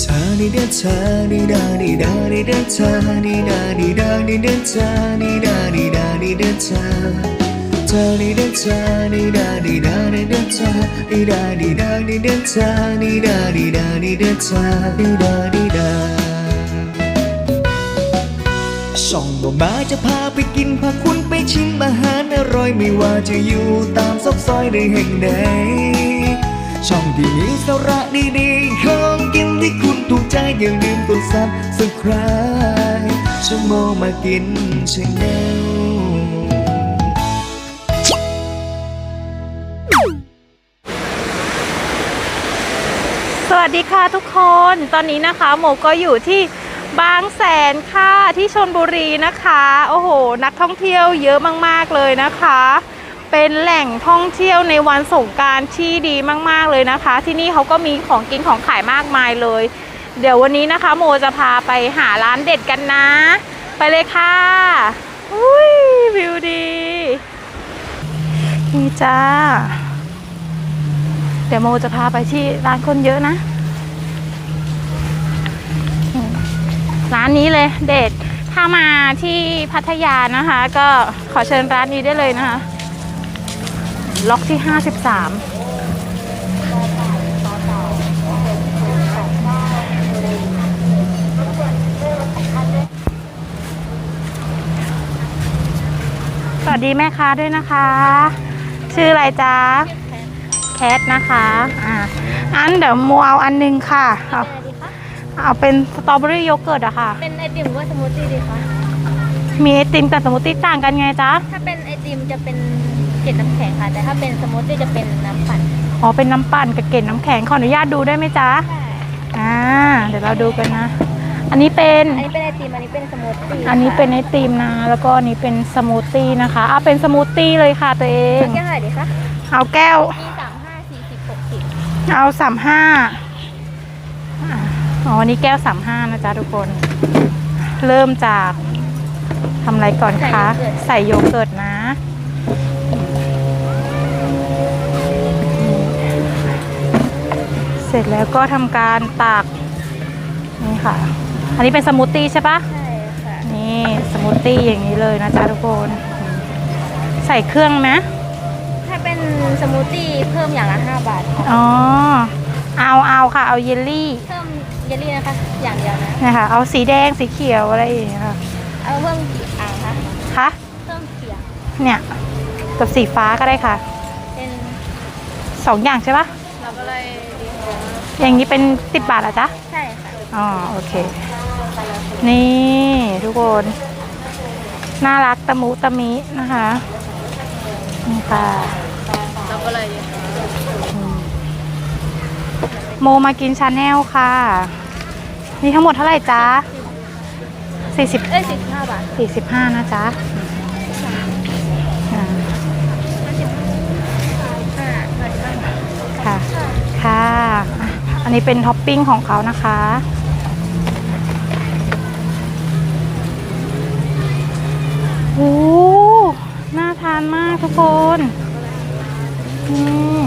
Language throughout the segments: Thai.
เธอนี่เด้อเธอนี่ดาดีดาดีเด้อเธอนี่ดาดีดาดีเด้อเธอนี่ดาดีดาดีเด้อเธอเธอนี่เด้อเธอนี่ดาดีดาดีเด้อเธอนี่ดาดีดาดีเด้อเธอนี่ดาดีดาดีเด้อเธอนี่ดาดีดาช่องบ่มาจะพาไปกินพาคุณไปชิมอาหารอร่อยไม่ว่าจะอยู่ตามซอกซอยใดแห่งใด อย่าลืมกดซับสไคร b e ชั่วโมงมากินชาแนลสวัสดีค่ะทุกคน ตอนนี้นะคะโมก็อยู่ที่บางแสนค่ะที่ชนบุรีนะคะ โอ้โห นักท่องเที่ยวเยอะมากๆเลยนะคะ เป็นแหล่งท่องเที่ยวในวันสงการที่ดีมากๆเลยนะคะ ที่นี่เขาก็มีของกินของขายมากมายเลย เดี๋ยววันนี้นะคะ โมจะพาไปหาร้านเด็ดกันนะ ไปเลยค่ะอุ้ยวิวดีนี่จ้า เดี๋ยวโมจะพาไปที่ร้านคนเยอะนะ ร้านนี้เลยเด็ดถ้ามาที่พัทยานะคะ ก็ขอเชิญร้านนี้ได้เลยนะคะ ล็อกที่ 53 สวัสดีแม่ค้าด้วยนะคะ ชื่ออะไรจ๊ะ แคทนะคะ อ่าอันเดี๋ยวโมเอาอันหนึงค่ะ เอาอะไรดีคะเอาเป็นสตรอเบอรี่โยเกิร์ตอะค่ะ เป็นไอติมหรือว่าสมูทตี้ดีคะมีไอติมกับสมูทตี้ต่างกันไงจ๊ะ ถ้าเป็นไอติมจะเป็นเกล็ดน้ำแข็งค่ะ แต่ถ้าเป็นสมูทตี้จะเป็นน้ำปั่นอ๋อ เป็นน้ำปั่นกับเกล็ดน้ำแข็ง ขออนุญาตดูได้ไหมจ๊ะใช่ อ่า เดี๋ยวเราดูกันนะ อันนี้เป็น อันนี้เป็นไอติม อันนี้เป็นสมูทตี้อันนี้เป็นไอติมนะ แล้วก็อันนี้เป็นสมูทตี้นะคะเอาเป็นสมูทตี้เลยค่ะตัวเอง แก้วเท่าไหร่ดีคะเอาแก้ว มีสามห้าสี่สิบหกสิบเอาสามห้าอ๋ออันนี้แก้วสามห้านะจ๊ะทุกคน เริ่มจากทำอะไรก่อนคะ ใส่โยเกิร์ตนะ เสร็จแล้วก็ทำการตักนี่ค่ะ อันนี้เป็นสมูทตี้ใช่ปะใช่ค่ะ นี่สมูทตี้อย่างนี้เลยนะจ๊ะทุกคน ใส่เครื่องไหมถ้าเป็นสมูทตี้เพิ่มอย่างละห้าบาทค่ะอ๋อ เอาเอาค่ะ เอาเยลลี่เพิ่มเยลลี่นะคะ อย่างเดียวนะ นะคะเอาสีแดงสีเขียวอะไรอย่างเงี้ยค่ะเอาเพิ่มกี่อันคะคะเพิ่มเสียงเนี่ยกับสีฟ้าก็ได้ค่ะ เป็นสองอย่างใช่ปะเราก็เลยดีคะ อย่างนี้เป็นสิบบาทเหรอจ๊ะ ใช่ค่ะ อ๋อ โอเค นี่ทุกคน น่ารักตะมุตะมินะคะนี่ค่ะเราก็เลยดีคะโมมากินชาแนลค่ะ นี่ทั้งหมดเท่าไหร่จ๊ะสี่สิบเอ้ยสี่สิบห้าบาทสี่สิบห้านะจ๊ะอ่าห้าห้าสิบห้าบาทค่ะ ค่ะ อันนี้เป็นท็อปปิ้งของเขานะคะ โอ้น่าทานมากทุกคนนี่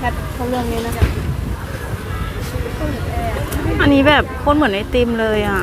แบบเขาเรื่องนี้นะอันนี้แบบโคตรเหมือนไอติมเลยอะ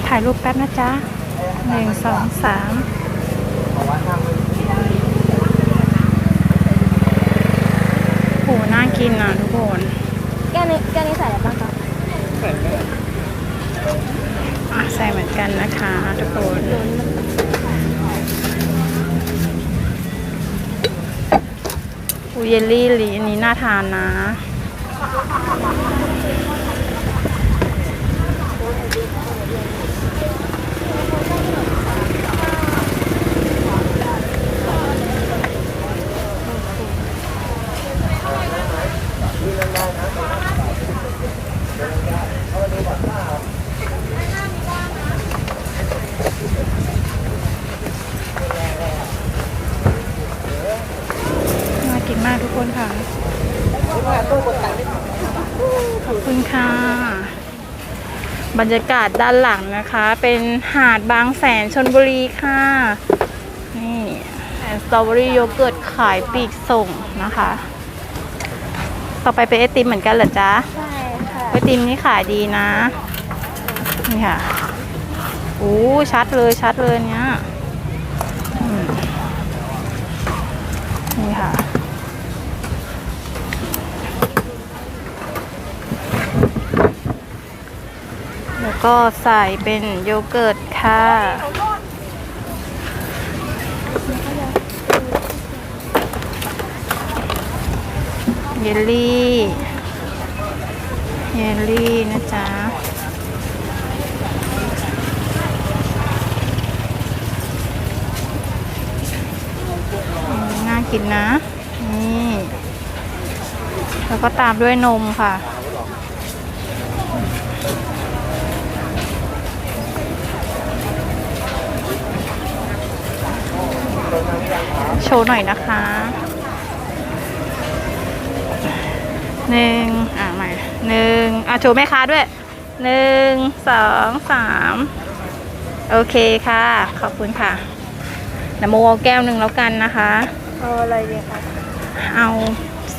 ถ่ายรูปแป๊บนะจ๊ะหนึ่งสองสามโหน่ากินอะทุกคนแก้วนี้แก้วนี้ใส่อะไรบ้างคะอะใส่เหมือนกันนะคะทุกคนอูเยลลี่ลีอันนี้น่าทานนะ น่ากินมากทุกคนค่ะ ขอบคุณค่ะ บรรยากาศด้านหลังนะคะ เป็นหาดบางแสนชนบุรีค่ะ นี่สตรอเบอรี่โยเกิร์ตขายปลีกส่งนะคะ ต่อไปเป็นไอติมเหมือนกันเหรอจ๊ะใช่ค่ะไอติมนี่ขายดีนะ นี่ค่ะ โอ้ชัดเลยชัดเลยเนี้ยอืมนี่ค่ะ แล้ว ก็ใส่เป็นโยเกิร์ตค่ะ เยลลี่ เยลลี่นะจ๊ะน่ากินนะ นี่ แล้วก็ตามด้วยนมค่ะ ว์หน่อยนะคะหนึ่งอะใหม่หนึ่งอะโชว์แม่ค้าด้วยหนึ่งสองสามโอเคค่ะ ขอบคุณค่ะเดี๋ยวโมเอาแก้วหนึ่งแล้วกันนะคะ เอาอะไรดีคะเอา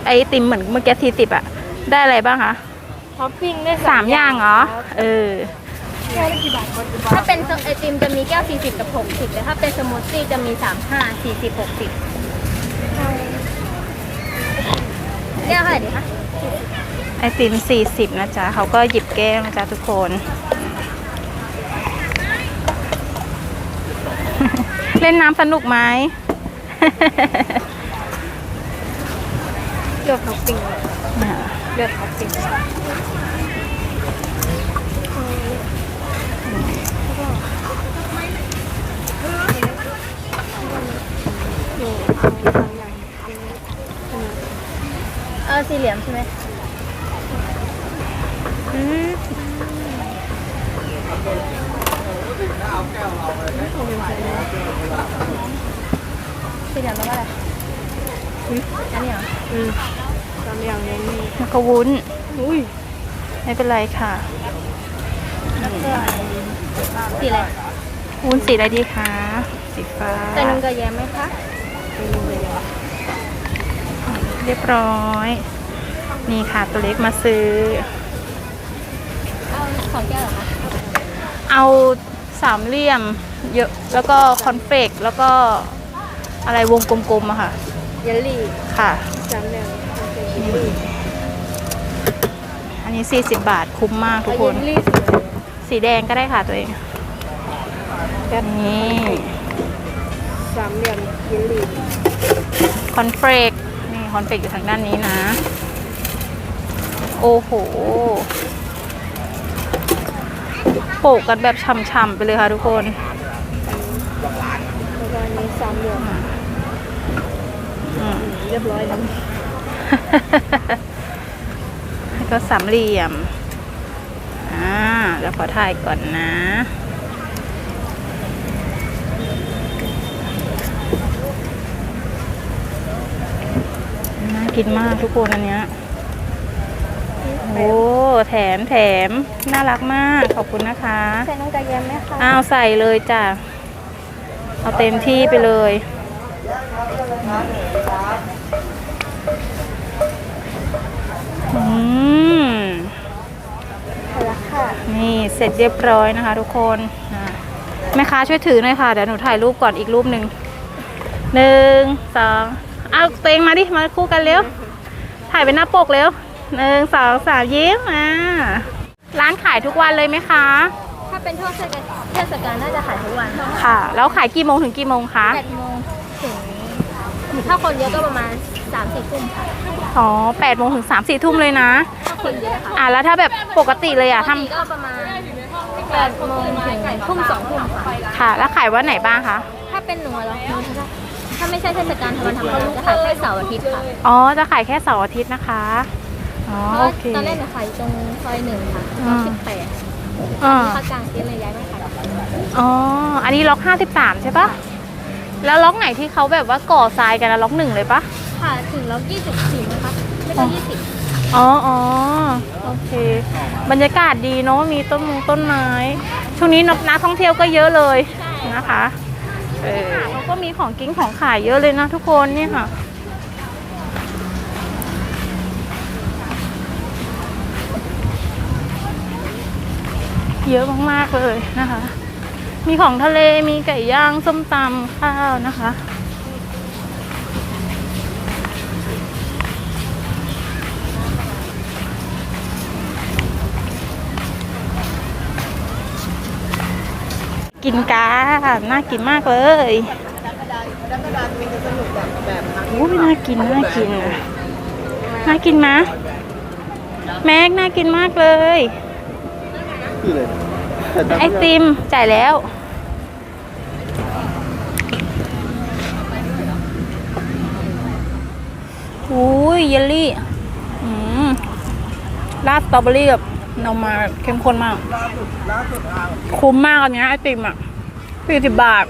ไอติมเหมือนเมื่อกี้ทีสิบอะได้อะไรบ้างคะท็อปปิ้งได้สามอย่างเหรอ เออ แก้วละกี่บาทถ้าเป็นไอติมจะมีแก้ว 40 กับ 60แต่ถ้าเป็นสมูทตี้จะมี 35 40 60 แก้วเท่าไหร่ดีคะไอติมสี่สิบนะจ๊ะเขาก็หยิบแก้วนะจ๊ะทุกคน เล่นน้ำสนุกไหมเลือกท็อปปิ้งเลือกท็อปปิ้ง เออสี่เหลี่ยมใช่ไหมสี่เหลี่ยมแล้วก็อะไรอันนี้เหรอแล้วก็วุ้นอุ้ยไม่เป็นไรค่ะสีอะไรวุ้นสีอะไรดีคะสีฟ้าใส่นมกระแยมไหมคะ เรียบร้อย นี่ค่ะตัวเล็กมาซื้อ เอาสองแก้วเหรอคะเอาสามเหลี่ยมเยอะแล้วก็คอนเฟกแล้วก็อะไรวงกลมๆอะค่ะ เยลลี่ค่ะสามเหลี่ยมอันนี้ 40 บาทคุ้มมากทุกคน เยลลี่สีสีแดงก็ได้ค่ะตัวเอง แบบนี้ สามเหลี่ยมเยลลี่คอนเฟกนี่คอนเฟกอยู่ทางด้านนี้นะ โอ้โหโปะกันแบบช่ำๆไปเลยค่ะทุกคนแล้วก็อันนี้สามเหลี่ยมอืมเรียบร้อยแล้วแล้วก็สามเหลี่ยม อ่าแล้วขอถ่ายก่อนนะ กินมากทุกคนอันเนี้ยโอ้แถมแถมน่ารักมากขอบคุณนะคะใส่นมกระแยมไหมคะอ้าวใส่เลยจ้ะเอาเต็มที่ไปเลยอืมใส่ละค่ะนี่เสร็จเรียบร้อยนะคะ ทุกคนอะแม่ค้าช่วยถือหน่อยค่ะเดี๋ยวหนูถ่ายรูปก่อนอีกรูปหนึ่งหนึ่งสอง เอาตัวเองมาดิ มาคู่กันเร็ว ถ่ายเป็นหน้าปกเร็วหนึ่งสองสามยิ้มอ่าร้านขายทุกวันเลยไหมคะ ถ้าเป็นช่วงเทศกาลเทศกาลน่าจะขายทุกวันค่ะ แล้วขายกี่โมงถึงกี่โมงคะแปดโมงถึงถ้าคนเยอะก็ประมาณ3ามสี่ทุ่มค่ะอ๋อแปดโมงถึงสามสี่ทุ่มเลยนะ ถ้าคนเยอะค่ะอะแล้วถ้าแบบปกติเลยอะปทกติก็ประมาณแปดโมงถึงทุ่มสองทุ่มค่ะำค่ะ แล้วขายวันไหนบ้างคะ ถ้าเป็นหนูเหรอหนูจะ ถ้าไม่ใช่เทศกาลธรรมดาธรรมดาจะขายแค่เสาร์อาทิตย์ค่ะอ๋อ จะขายแค่เสาร์อาทิตย์นะคะ อ๋อ เพราะโอว่าเค ตอนแรกหนูขายอยู่ตรงซอยหนึ่งค่ะอืล็อกมสิบแปดอ่าภาคกลางเตี้ยเลยย้ายมาขายอ๋อ อันนี้ล็อก 53 ใช่ปะแล้วล็อกไหนที่เขาแบบว่าก่อทรายกันนะล็อกหนึ่งเลยปะค่ะ ถึงล็อกยี่สิบสี่นะคะ ไม่ใช่ยี่สิบอ๋ออ๋อโอเค บรรยากาศดีเนาะ มีต้นมงต้นไม้ ช่วงนี้นักนักท่องเที่ยวก็เยอะเลยนะคะ เออเขาก็มีของกิ้งของขายเยอะเลยนะทุกคนเนี่ยค่ะ เยอะมากๆเลยนะคะ มีของทะเลมีไก่ย่างส้มตำข้าวนะคะ กินกาน่ากินมากเลยโอ้ยน่ากินน่ากินน่ากินมะแม็กน่ากินมากเลยไอติมจ่ายแล้วอุ้ยเยลลี่อืมราดสตรอเบอรี่กับ นมมาเข้มข้นมาก คุ้มมากอันเนี้ยไอติมอะสี่สิบบาท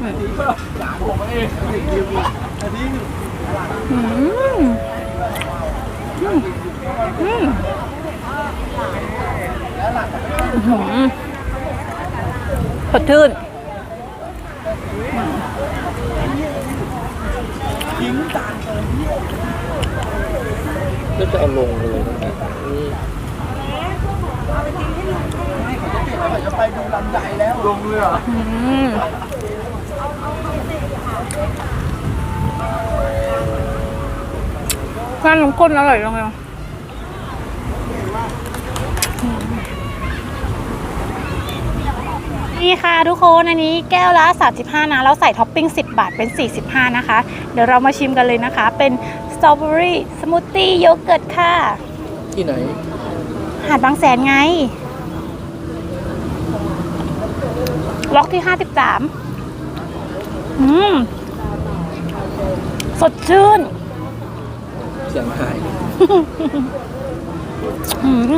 อืมอืมอืมอืมอื้อหือสดชื่นก็จะเอาลง ไปเลยนะนี่อืมร้านน้ำข้นอร่อยจังเลยอะนี่ค่ะทุกคน อันนี้แก้วละ 35 นะ แล้วใส่ท็อปปิ้ง 10 บาทเป็น 45 นะคะ เดี๋ยวเรามาชิมกันเลยนะคะ เป็นสตรอเบอรี่สมูทตี้โยเกิร์ตค่ะ ที่ไหน หาดบางแสนไงล็อกที่53อืม สดชื่น เสียงหาย อืม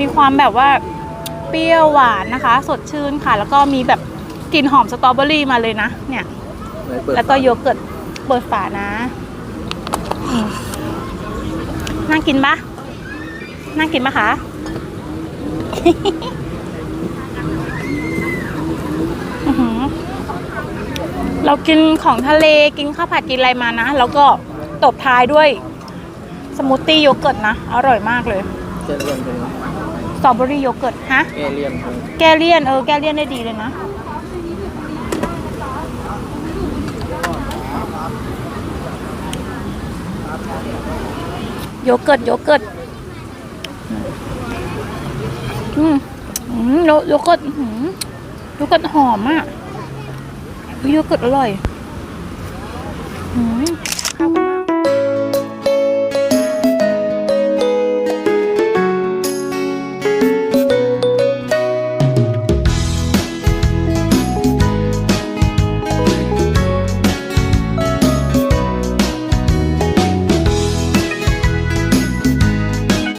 มีความแบบว่า เปรี้ยวหวานนะคะ สดชื่นค่ะ แล้วก็มีแบบกลิ่นหอมสตรอเบอรี่มาเลยนะ เนี่ย ไหนเปิดแล้วก็โยเกิร์ตเปิดฝานะอืมน่ากินปะน่ากินปะคะอื้อหือ เรากินของทะเลกินข้าวผัดกินอะไรมานะ แล้วก็ตบท้ายด้วย สมูทตี้โยเกิร์ตนะ อร่อยมากเลยแกเลียนตรงนี้สตรอเบอรี่โยเกิร์ตฮะ แกเลียนตรงนี้แกเลี่ยน เออ แกเลี่ยนได้ดีเลยนะ โยเกิร์ตโยเกิร์ต อืมอืมโยโยเกิร์ตอื้อหือโยเกิร์ตหอมอะยโยเกิร์ตอร่อยอืม